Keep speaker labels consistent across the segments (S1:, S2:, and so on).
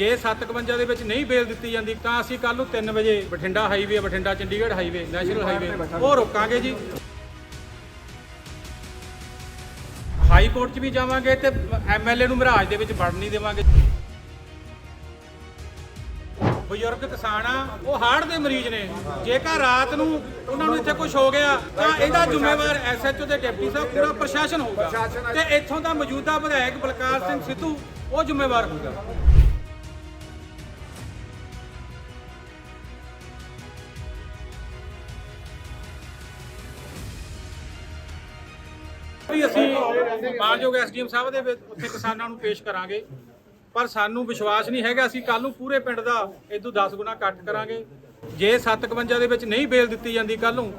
S1: ਜੇ 751 ਦੇ ਵਿੱਚ ਨਹੀਂ ਬੇਲ ਦਿੱਤੀ ਜਾਂਦੀ ਤਾਂ ਅਸੀਂ ਕੱਲ ਨੂੰ 3 ਵਜੇ Bathinda highway Bathinda Chandigarh highway national highway ਉਹ ਰੋਕਾਂਗੇ ਜੀ। ਹਾਈ ਕੋਰਟ 'ਚ ਵੀ ਜਾਵਾਂਗੇ ਤੇ ਐਮਐਲਏ ਨੂੰ ਮਹਾਰਾਜ ਦੇ ਵਿੱਚ ਵੜਨ ਨਹੀਂ ਦੇਵਾਂਗੇ। ਬਜ਼ੁਰਗ ਕਿਸਾਨ ਆ ਉਹ ਹਾਰਟ ਦੇ ਮਰੀਜ਼ ਨੇ। ਜੇਕਰ ਰਾਤ ਨੂੰ ਉਹਨਾਂ ਨੂੰ ਇੱਥੇ ਕੁਝ ਹੋ ਗਿਆ ਤਾਂ ਇਹਦਾ ਜ਼ਿੰਮੇਵਾਰ ਐਸਐਚਓ ਤੇ ਡਿਪਟੀ ਸਾਹਿਬ ਪੂਰਾ ਪ੍ਰਸ਼ਾਸਨ ਹੋਊਗਾ। ਤੇ ਇੱਥੋਂ ਦਾ ਮੌਜੂਦਾ ਵਿਧਾਇਕ ਬਲਕਾਰ ਸਿੰਘ ਸਿੱਧੂ ਉਹ ਜ਼ਿੰਮੇਵਾਰ ਹੋਊਗਾ। ਵੀ ਅਸੀਂ ਮਾਨਯੋਗ ਐਸਡੀਐਮ ਸਾਹਿਬ ਦੇ ਵਿੱਚ ਉੱਥੇ ਕਿਸਾਨਾਂ ਨੂੰ ਪੇਸ਼ ਕਰਾਂਗੇ। ਪਰ ਸਾਨੂੰ ਵਿਸ਼ਵਾਸ ਨਹੀਂ ਹੈਗਾ, ਅਸੀਂ ਕੱਲ ਨੂੰ ਪੂਰੇ ਪਿੰਡ ਦਾ ਇਦੋਂ 10 ਗੁਣਾ ਇਕੱਠ ਕਰਾਂਗੇ। ਜੇ 751 ਦੇ ਵਿੱਚ ਨਹੀਂ ਬੇਲ ਦਿੱਤੀ ਜਾਂਦੀ ਕੱਲ ਨੂੰ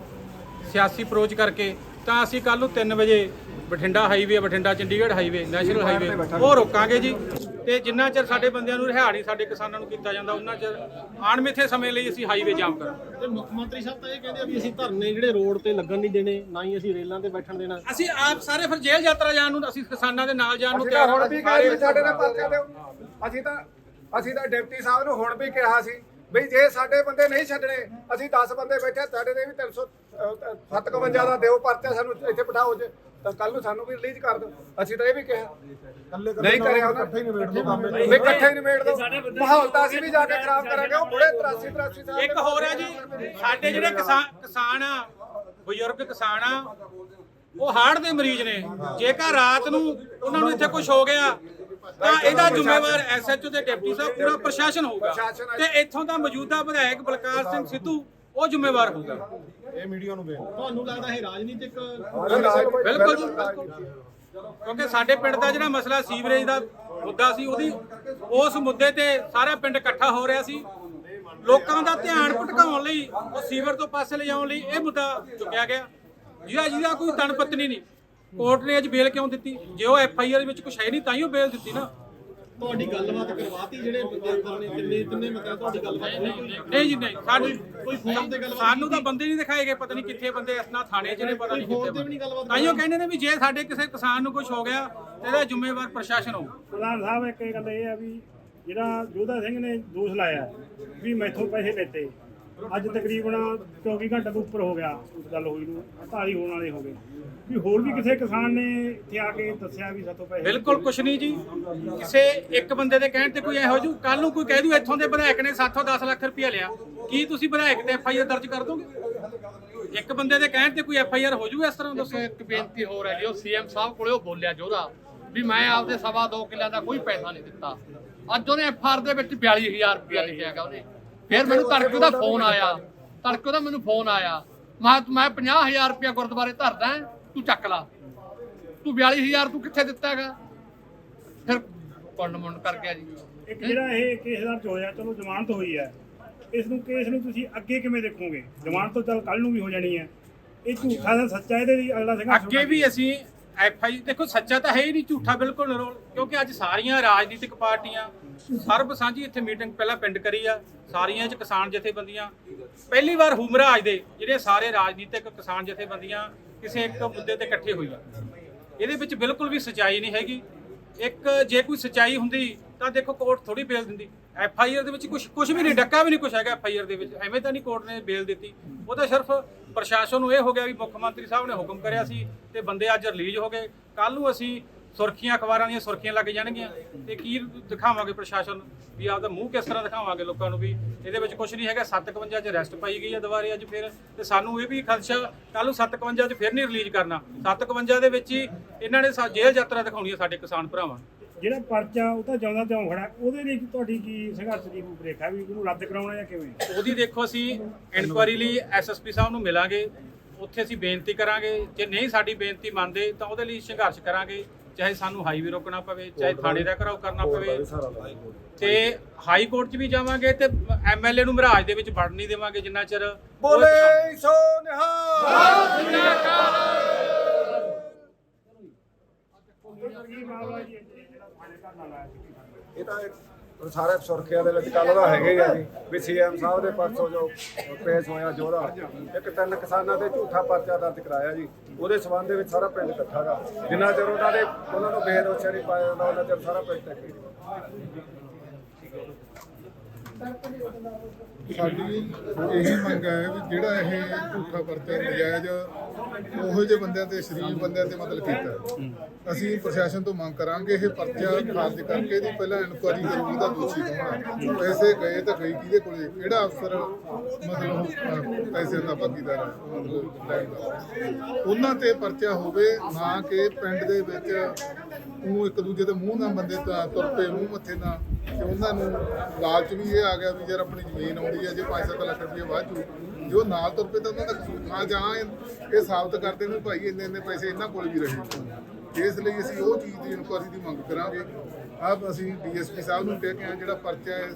S1: ਸਿਆਸੀ ਅਪਰੋਚ ਕਰਕੇ, ਤਾਂ ਅਸੀਂ ਕੱਲ ਨੂੰ 3 ਵਜੇ Bathinda highway, Bathinda Chandigarh highway, national highway, ਉਹ ਰੋਕਾਂਗੇ ਜੀ। ਤੇ ਜਿੰਨਾ ਚਿਰ ਸਾਡੇ ਬੰਦਿਆਂ ਨੂੰ ਰਿਹਾੜ ਨਹੀਂ ਸਾਡੇ ਕਿਸਾਨਾਂ ਨੂੰ ਕੀਤਾ ਜਾਂਦਾ ਉਹਨਾਂ ਚਿਰ ਅਣਮਿੱਥੇ ਸਮੇਂ ਲਈ ਅਸੀਂ ਹਾਈਵੇ ਜਾਮ ਕਰਾਂਗੇ।
S2: ਤੇ ਮੁੱਖ ਮੰਤਰੀ ਸਾਹਿਬ ਤਾਂ ਇਹ ਕਹਿੰਦੇ ਆ ਵੀ ਅਸੀਂ ਧਰਨੇ ਜਿਹੜੇ ਰੋਡ ਤੇ ਲੱਗਣ ਨਹੀਂ ਦੇਣੇ ਨਾ ਹੀ ਅਸੀਂ ਰੇਲਾਂ ਤੇ ਬੈਠਣ ਦੇਣਾ।
S1: ਅਸੀਂ ਆਪ ਸਾਰੇ ਫਿਰ ਜੇਲ੍ਹ ਯਾਤਰਾ ਜਾਣ ਨੂੰ ਅਸੀਂ ਕਿਸਾਨਾਂ ਦੇ ਨਾਲ ਜਾਣ ਨੂੰ ਤਿਆਰ
S3: ਹੁਣ ਵੀ ਕਹੇ ਵੀ ਸਾਡੇ ਨਾਲ ਪਰਚਾ ਦਿਓ। ਅਸੀਂ ਤਾਂ ਅਸੀਂ ਤਾਂ ਡਿਪਟੀ ਸਾਹਿਬ ਨੂੰ ਹੁਣ ਵੀ ਕਿਹਾ ਸੀ ਵੀ ਜੇ ਸਾਡੇ ਬੰਦੇ ਨਹੀਂ ਛੱਡਣੇ ਅਸੀਂ 10 ਬੰਦੇ ਬੈਠੇ ਸਾਡੇ ਦੇ ਵੀ 357 ਦਾ ਦਿਓ ਪਰਚਾ ਸਾਨੂੰ ਇੱਥੇ ਬਿਠਾਓ ਜੇ। ਤਾਂ ਕੱਲ ਨੂੰ ਸਾਨੂੰ ਵੀ ਰਿਲੀਜ਼ ਕਰ ਦਿਓ। ਅਸੀਂ ਤਾਂ ਇਹ ਵੀ ਕਿਹਾ। ਨਹੀਂ ਕਰਿਆ ਉਹਨਾਂ ਇਕੱਠੇ ਹੀ ਨਿਬੇੜ ਦੋ ਕੰਮ ਵੀ ਇਕੱਠੇ ਹੀ ਨਿਬੇੜ ਦੋ ਮਾਹੌਲ ਤਾਂ ਅਸੀਂ ਵੀ ਜਾ ਕੇ ਖਰਾਬ ਕਰਾਂਗੇ ਉਹ ਬੁੜੇ 83 83 ਸਾਲ
S1: ਇੱਕ ਹੋਰ ਹੈ ਜੀ ਸਾਡੇ ਜਿਹੜੇ ਕਿਸਾਨ ਕਿਸਾਨ ਆ ਬਜ਼ੁਰਗ ਕਿਸਾਨ ਆ ਉਹ ਹਾਰਟ ਦੇ ਮਰੀਜ਼ ਨੇ। ਜੇਕਰ ਰਾਤ ਨੂੰ ਉਹਨਾਂ ਨੂੰ ਇੱਥੇ ਕੁਝ ਹੋ ਗਿਆ ਤਾਂ ਇਹਦਾ ਜ਼ਿੰਮੇਵਾਰ ਐਸਐਚਓ ਤੇ ਡਿਪਟੀ ਸਾਹਿਬ ਪੂਰਾ ਪ੍ਰਸ਼ਾਸਨ ਹੋਊਗਾ। ਤੇ ਇੱਥੋਂ ਦਾ ਮੌਜੂਦਾ ਵਿਧਾਇਕ ਬਲਕਾਰ ਸਿੰਘ ਸਿੱਧੂ ਉਹ ਜ਼ਿੰਮੇਵਾਰ ਹੋਊਗਾ।
S2: ਤੁਹਾਨੂੰ ਲੱਗਦਾ ਇਹ ਰਾਜਨੀਤਿਕ
S1: ਬਿਲਕੁਲ ਜੀ ਬਿਲਕੁਲ। ਕਿਉਂਕਿ ਸਾਡੇ ਪਿੰਡ ਦਾ ਜਿਹੜਾ ਮਸਲਾ ਸੀਵਰੇਜ ਦਾ ਮੁੱਦਾ ਸੀ ਉਹਦੀ ਉਸ ਮੁੱਦੇ ਤੇ ਸਾਰਾ ਪਿੰਡ ਇਕੱਠਾ ਹੋ ਰਿਹਾ ਸੀ। ਲੋਕਾਂ ਦਾ ਧਿਆਨ ਭਟਕਾਉਣ ਲਈ ਉਹ ਸੀਵਰ ਤੋਂ ਪਾਸੇ ਲਿਜਾਉਣ ਲਈ ਇਹ ਮੁੱਦਾ ਚੁੱਕਿਆ ਗਿਆ। ਜਿਹਦਾ ਜਿਹਦਾ ਕੋਈ ਤਣ ਪਤਨੀ ਨਹੀਂ। ਕੋਰਟ ਨੇ ਅੱਜ ਬੇਲ ਕਿਉਂ ਦਿੱਤੀ? ਜੇ ਉਹ ਐਫ ਆਈ ਆਰ ਵਿੱਚ ਕੁਝ ਹੈ ਨਹੀਂ ਤਾਂ ਹੀ ਉਹ ਬੇਲ ਦਿੱਤੀ ਨਾ।
S2: ਤੁਹਾਡੀ ਗੱਲਬਾਤ ਕਰਵਾਤੀ ਜਿਹੜੇ ਬੰਦੇ ਅੰਦਰ ਨੇ ਤਿੰਨੇ ਤਿੰਨੇ ਮਤਾਂ ਤੁਹਾਡੀ ਗੱਲਬਾਤ ਨਹੀਂ ਹੋਈ
S1: ਨਹੀਂ ਜੀ ਨਹੀਂ ਸਾਡੀ
S2: ਕੋਈ ਫੋਨ ਤੇ ਗੱਲਬਾਤ
S1: ਸਾਨੂੰ ਤਾਂ ਬੰਦੇ ਨਹੀਂ ਦਿਖਾਏ ਗਏ ਪਤਾ ਨਹੀਂ ਕਿੱਥੇ ਬੰਦੇ ਇਸ ਨਾਲ ਥਾਣੇ 'ਚ ਨੇ ਪਤਾ ਨਹੀਂ
S2: ਫੋਨ
S1: ਕਿੱਥੇ
S2: ਤੇ ਵੀ ਨਹੀਂ ਗੱਲਬਾਤ
S1: ਤਾਈਓ ਕਹਿੰਦੇ ਨੇ ਵੀ ਜੇ ਸਾਡੇ ਕਿਸੇ ਕਿਸਾਨ ਨੂੰ ਕੁਝ ਹੋ ਗਿਆ ਤੇ ਇਹਦਾ ਜ਼ਿੰਮੇਵਾਰ ਪ੍ਰਸ਼ਾਸਨ ਹੋਊ।
S4: ਪ੍ਰਧਾਨ ਸਾਹਿਬ ਇੱਕ ਗੱਲ ਇਹ ਆ ਵੀ ਜਿਹੜਾ ਜੋਧਾ ਸਿੰਘ ਨੇ ਦੋਸ਼ ਲਾਇਆ ਵੀ ਮੈਥੋਂ ਪੈਸੇ ਲੈਤੇ। ਅੱਜ ਤਕਰੀਬਨ 24 ਘੰਟੇ ਤੋਂ ਉੱਪਰ ਹੋ ਗਿਆ ਗੱਲ ਹੋਈ ਨੂੰ 48 ਹੋਣ ਵਾਲੇ ਹੋ ਗਏ। ਵੀ ਹੋਰ ਵੀ ਕਿਸੇ ਕਿਸਾਨ ਨੇ ਇੱਥੇ ਆ ਕੇ ਦੱਸਿਆ ਵੀ ਸਾਤੋਂ ਪੈਸੇ
S1: ਬਿਲਕੁਲ ਕੁਛ ਨਹੀਂ ਜੀ। ਕਿਸੇ ਇੱਕ ਬੰਦੇ ਦੇ ਕਹਿਣ ਤੇ ਕੋਈ ਇਹੋ ਜੂ ਕੱਲ ਨੂੰ ਕੋਈ ਕਹਿ ਦੂ ਇੱਥੋਂ ਦੇ ਵਿਧਾਇਕ ਨੇ ਸਾਥੋਂ 10 ਲੱਖ ਰੁਪਇਆ ਲਿਆ। ਕੀ ਤੁਸੀਂ ਵਿਧਾਇਕ ਤੇ ਐਫ ਆਈ ਆਰ ਦਰਜ ਕਰ ਦੋਗੇ? ਇੱਕ ਬੰਦੇ ਦੇ ਕਹਿਣ ਤੇ ਕੋਈ ਐਫ ਆਈ ਆਰ ਹੋ ਜੂ ਇਸ ਤਰ੍ਹਾਂ ਦੱਸੋ?
S5: ਇੱਕ ਬੇਨਤੀ ਹੋਰ ਹੈ ਜੀ ਉਹ ਸੀਐਮ ਸਾਹਿਬ ਕੋਲੇ ਉਹ ਬੋਲਿਆ ਜੋਰਾ ਵੀ ਮੈਂ ਆਪਦੇ ਸਵਾ ਦੋ ਕਿੱਲਿਆਂ ਦਾ ਕੋਈ ਪੈਸਾ ਨਹੀਂ ਦਿੱਤਾ। ਅੱਜ ਉਹਨੇ ਐਫਆਰ ਦੇ ਵਿੱਚ 42000 ਰੁਪਇਆ ਲਿਖਿਆ ਹੈਗਾ ਉਹਨੇ। ਫਿਰ ਮੈਨੂੰ ਤੜਕੇ ਦਾ ਫੋਨ ਆਇਆ। ਤੜਕੇ ਦਾ ਮੈਨੂੰ ਫੋਨ ਆਇਆ। ਮੈਂ ਮੈਂ 50000 ਰੁਪਇਆ ਗੁਰਦੁਆਰੇ ਧਰਦਾ ਤੂੰ ਚੱਕ ਲਾ। ਤੂੰ 42000 ਤੂੰ ਕਿੱਥੇ ਦਿੱਤਾ ਹੈਗਾ? ਫਿਰ ਕੁੰਡ ਮੁੰਡ ਕਰ ਗਿਆ ਜੀ।
S4: ਇੱਕ ਜਿਹੜਾ ਇਹ ਕੇਸ ਦਰਜ ਹੋਇਆ ਚਲੋ ਜ਼ਮਾਨਤ ਹੋਈ ਹੈ। ਇਸ ਨੂੰ ਕੇਸ ਨੂੰ ਤੁਸੀਂ ਅੱਗੇ ਕਿਵੇਂ ਦੇਖੋਗੇ? ਜ਼ਮਾਨਤ ਤਾਂ ਚੱਲ ਕੱਲ ਨੂੰ ਵੀ ਹੋ ਜਾਣੀ ਹੈ। ਇਹ ਝੂਠਾ ਦਾ ਸੱਚਾ ਇਹਦੇ ਲਈ ਅਗਲਾ ਸੰਘਰਸ਼
S1: ਅੱਗੇ ਵੀ ਅਸੀਂ ਐਫ ਆਈ ਦੇਖੋ ਸੱਚਾ ਤਾਂ ਹੈ ਹੀ ਨਹੀਂ ਝੂਠਾ ਬਿਲਕੁਲ ਕਿਉਂਕਿ ਅੱਜ ਸਾਰੀਆਂ ਰਾਜਨੀਤਿਕ ਪਾਰਟੀਆਂ ਸਰਬ ਸਾਂਝੀ ਇੱਥੇ ਮੀਟਿੰਗ ਪਹਿਲਾਂ ਪਿੰਡ ਕਰੀ ਆ, ਸਾਰੀਆਂ ਚ ਕਿਸਾਨ ਜਥੇਬੰਦੀਆਂ। ਪਹਿਲੀ ਵਾਰ ਹੁਮਰਾਜ ਦੇ, ਜਿਹੜੇ ਸਾਰੇ ਰਾਜਨੀਤਿਕ ਕਿਸਾਨ ਜਥੇਬੰਦੀਆਂ ਕਿਸੇ ਇੱਕ ਮੁੱਦੇ ਤੇ ਇਕੱਠੇ ਹੋਈਆਂ। ਇਹਦੇ ਵਿੱਚ ਬਿਲਕੁਲ ਵੀ ਸਚਾਈ ਨਹੀਂ ਹੈਗੀ। ਇੱਕ ਜੇ ਕੋਈ ਸਚਾਈ ਹੁੰਦੀ, ਤਾਂ ਦੇਖੋ ਕੋਰਟ ਥੋੜੀ ਬੇਲ ਦਿੰਦੀ। ਐਫ ਆਈ ਆਰ ਦੇ ਵਿੱਚ ਕੁਝ ਕੁਝ ਵੀ ਨਹੀਂ, ਡੱਕਾ ਵੀ ਨਹੀਂ ਕੁਝ ਹੈਗਾ ਐਫ ਆਈ ਆਰ ਦੇ ਵਿੱਚ। ਐਵੇਂ ਤਾਂ ਨਹੀਂ ਕੋਰਟ ਨੇ ਬੇਲ ਦਿੱਤੀ। ਉਹ ਤਾਂ ਸਿਰਫ ਪ੍ਰਸ਼ਾਸਨ ਨੂੰ ਇਹ ਹੋ ਗਿਆ ਵੀ ਮੁੱਖ ਮੰਤਰੀ ਸਾਹਿਬ ਨੇ ਹੁਕਮ ਕਰਿਆ ਸੀ ਤੇ ਬੰਦੇ ਅੱਜ ਰਿਲੀਜ਼ ਹੋ ਗਏ। ਕੱਲ ਨੂੰ ਅਸੀਂ ਸੁਰਖੀਆਂ ਅਖਬਾਰਾਂ ਦੀਆਂ ਸੁਰਖੀਆਂ ਲੱਗ ਜਾਣਗੀਆਂ। ਤੇ ਕੀ ਦਿਖਾਵਾਂਗੇ ਪ੍ਰਸ਼ਾਸਨ ਨੂੰ? ਵੀ ਆਪਦਾ ਮੂੰਹ ਕਿਸ ਤਰ੍ਹਾਂ ਦਿਖਾਵਾਂਗੇ ਲੋਕਾਂ ਨੂੰ ਵੀ? ਇਹਦੇ ਵਿੱਚ ਕੁਝ ਨਹੀਂ ਹੈਗਾ 751 ਚ ਅਰੈਸਟ ਪਾਈ ਗਈ ਹੈ ਦੁਬਾਰੇ ਅੱਜ ਫਿਰ। ਤੇ ਸਾਨੂੰ ਇਹ ਵੀ ਖਦਸ਼ਾ ਕੱਲ ਨੂੰ 751 ਚ ਫਿਰ ਨਹੀਂ ਰਿਲੀਜ਼ ਕਰਨਾ। 751 ਦੇ ਵਿੱਚ ਹੀ ਇਹਨਾਂ ਨੇ ਜੇਲ੍ਹ ਯਾਤਰਾ ਦਿਖਾਉਣੀ ਹੈ ਸਾਡੇ ਕਿਸਾਨ ਭਰਾਵਾਂ।
S4: ਜਿਹੜਾ ਪਰਚਾ ਉਹ ਤਾਂ ਜਿਉਂਦਾ ਤਿਉਂ ਖੜਾ। ਉਹਦੇ ਲਈ ਤੁਹਾਡੀ ਕੀ ਸੰਘਰਸ਼ ਦੀ ਰੂਪਰੇਖਾ ਵੀ ਉਹਨੂੰ ਰੱਦ ਕਰਾਉਣਾ ਜਾਂ ਕਿਵੇਂ?
S1: ਉਹਦੀ ਦੇਖੋ ਅਸੀਂ ਇਨਕੁਆਰੀ ਲਈ ਐਸਐਸਪੀ ਸਾਹਿਬ ਨੂੰ ਮਿਲਾਂਗੇ। ਉੱਥੇ ਅਸੀਂ ਬੇਨਤੀ ਕਰਾਂਗੇ। ਜੇ ਨਹੀਂ ਸਾਡੀ ਬੇਨਤੀ ਮੰਨਦੇ ਤਾਂ ਉਹਦੇ ਲਈ ਸੰਘਰਸ਼ ਕਰਾਂਗੇ। ਚਾਹੇ ਸਾਨੂੰ ਹਾਈਵੇ ਰੋਕਣਾ ਪਵੇ ਚਾਹੇ ਥਾਣੇ ਦਾ ਘਰਾਓ ਕਰਨਾ ਪਵੇ। ਤੇ ਹਾਈ ਕੋਰਟ 'ਚ ਵੀ ਜਾਵਾਂਗੇ ਤੇ ਐਮਐਲਏ ਨੂੰ ਮਹਾਰਾਜ ਦੇ ਵਿੱਚ ਵੜਨ ਨਹੀਂ ਦੇਵਾਂਗੇ ਜਿੰਨਾ ਚਿਰ
S3: ਬੋਲੇ ਸੋ ਨਿਹਾਲ।
S4: ਇਹ
S3: ਤਾਂ ਇੱਕ ਸਾਰੇ ਸੁਰਖੀਆਂ ਦੇ ਵਿੱਚ ਕੱਲ ਦਾ ਹੈਗੇ ਆ ਜੀ, ਵੀ ਸੀਐਮ ਸਾਹਿਬ ਦੇ ਪਰਸੋਂ ਜੋ ਪੇਸ਼ ਹੋਇਆ ਜੋਰਾ ਇੱਕ ਤਿੰਨ ਕਿਸਾਨਾਂ ਤੇ ਝੂਠਾ ਪਰਚਾ ਦਰਜ ਕਰਾਇਆ ਜੀ। ਉਹਦੇ ਸਬੰਧ ਦੇ ਵਿੱਚ ਸਾਰਾ ਪਿੰਡ ਇਕੱਠਾ ਗਾ। ਜਿੰਨਾ ਚਿਰ ਉਹਨਾਂ ਦੇ ਉਹਨਾਂ ਨੂੰ ਬੇਦੋਸ਼ੀ ਨਹੀਂ ਪਾਇਆ ਉਹਨਾਂ ਚਿਰ ਸਾਰਾ ਪਿੰਡ ਟੱਕੀ
S6: ਸਾਡੀ ਇਹੀ ਮੰਗ ਹੈ ਵੀ ਜਿਹੜਾ ਇਹ ਝੂਠਾ ਪਰਚਾ ਨਜਾਇਜ਼ ਉਹੋ ਜਿਹੇ ਬੰਦਿਆਂ ਤੇ ਸ਼ਰੀਫ ਬੰਦਿਆਂ ਤੇ ਮਤਲਬ ਕੀਤਾ ਅਸੀਂ ਪ੍ਰਸ਼ਾਸਨ ਤੋਂ ਮੰਗ ਕਰਾਂਗੇ ਇਹ ਪਰਚਾ ਖਾਰਜ ਕਰਕੇ ਇਹਦੀ ਪਹਿਲਾਂ ਇਨਕੁਆਇਰੀ ਕਰੂਗੀ ਦਾ ਦੋਸ਼ੀ ਕੌਣ ਪੈਸੇ ਗਏ ਤਾਂ ਗਈ ਕਿਹਦੇ ਕੋਲੇ? ਕਿਹੜਾ ਅਫਸਰ ਮਤਲਬ ਅਹ, ਪੈਸੇ ਦਾ ਭਾਗੀਦਾਰ ਮਤਲਬ ਲੈਣ ਦਾ ਉਹਨਾਂ ਤੇ ਪਰਚਾ ਹੋਵੇ ਨਾ ਕਿ ਪਿੰਡ ਦੇ ਵਿੱਚ ਉਹ ਇੱਕ ਦੂਜੇ ਦੇ ਮੂੰਹ ਨਾਲ ਬੰਦੇ ਤੁਰ ਪਏ ਮੂੰਹ ਮੱਥੇ ਨਾਲ। ਤੇ ਉਹਨਾਂ ਨੂੰ ਲਾਲਚ ਵੀ ਇਹ ਆ ਗਿਆ ਵੀ ਯਾਰ ਆਪਣੀ ਜ਼ਮੀਨ ਆਉਂਦੀ ਹੈ, ਜੇ 5-7 ਲੱਖ ਰੁਪਏ ਬਾਅਦ ਚੂ ਜੋ ਨਾਲ ਤੁਰ ਪਏ ਤਾਂ ਉਹਨਾਂ ਦਾ ਕਸੂਰ ਨਾ ਜਾਂ ਇਹ ਸਾਬਤ ਕਰਦੇ ਨੇ ਵੀ ਭਾਈ ਇੰਨੇ ਇੰਨੇ ਪੈਸੇ ਇਹਨਾਂ ਕੋਲ ਵੀ ਰਹੇ ਇਸ ਲਈ ਅਸੀਂ ਉਹ ਚੀਜ਼ ਦੀ ਇਨਕੁਆਰੀ ਦੀ ਮੰਗ ਕਰਾਂਗੇ। ਆਪ ਅਸੀਂ ਡੀਐਸਪੀ ਸਾਹਿਬ ਨੂੰ ਕਹਿ ਕੇ ਆ ਜਿਹੜਾ ਪਰਚਾ ਹੈ,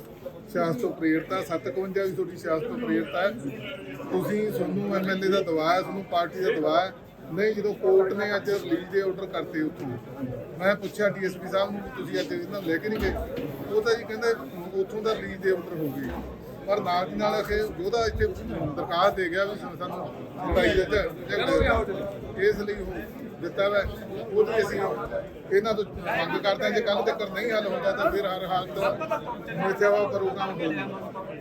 S6: ਸਿਆਸਤ ਤੋਂ ਪ੍ਰੇਰਤਾ 751 ਵੀ ਤੁਹਾਡੀ ਸਿਆਸਤ ਤੋਂ ਪ੍ਰੇਰਤਾ ਹੈ ਤੁਸੀਂ ਤੁਹਾਨੂੰ ਐਮਐਲਏ ਦਾ ਦਬਾਅ ਹੈ, ਤੁਹਾਨੂੰ ਪਾਰਟੀ ਦਾ ਦਬਾਅ ਹੈ। ਨਹੀਂ, ਜਦੋਂ ਕੋਰਟ ਨੇ ਅੱਜ ਰਿਲੀਜ਼ ਦੇ ਆਰਡਰ ਕਰਤੇ ਉੱਥੋਂ, ਮੈਂ ਪੁੱਛਿਆ ਡੀਐਸਪੀ ਸਾਹਿਬ ਨੂੰ ਤੁਸੀਂ ਅੱਜ ਇਹਨਾਂ ਨੂੰ ਲੈ ਕੇ ਨਹੀਂ ਗਏ? ਉਹ ਤਾਂ ਜੀ ਕਹਿੰਦੇ ਉੱਥੋਂ ਦਾ ਰਿਲੀਜ਼ ਦੇ ਆਰਡਰ ਹੋ ਗਏ ਪਰ ਨਾਲ ਦੀ ਨਾਲ ਅਖੇ ਉਹਦਾ ਇੱਥੇ ਦਰਖਾਸਤ ਦੇ ਗਿਆ ਵੀ ਸਾਨੂੰ ਲੜਾਈ ਦੇ ਇਸ ਲਈ ਉਹ ਦਿੱਤਾ ਵਾ। ਉਹਦੀ ਅਸੀਂ ਇਹਨਾਂ ਤੋਂ ਮੰਗ ਕਰਦੇ ਜੇ ਕੱਲ ਤੱਕ ਨਹੀਂ ਹੱਲ ਹੁੰਦਾ ਤਾਂ ਫਿਰ ਹਰ ਹਾਲਤ ਮੇਚਾਵਾ ਪ੍ਰੋਗਰਾਮ ਹੋਊਗਾ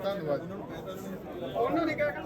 S6: ਧੰਨਵਾਦ।
S3: ਉਹਨੂੰ ਨਹੀਂ ਕਹਿ ਕੇ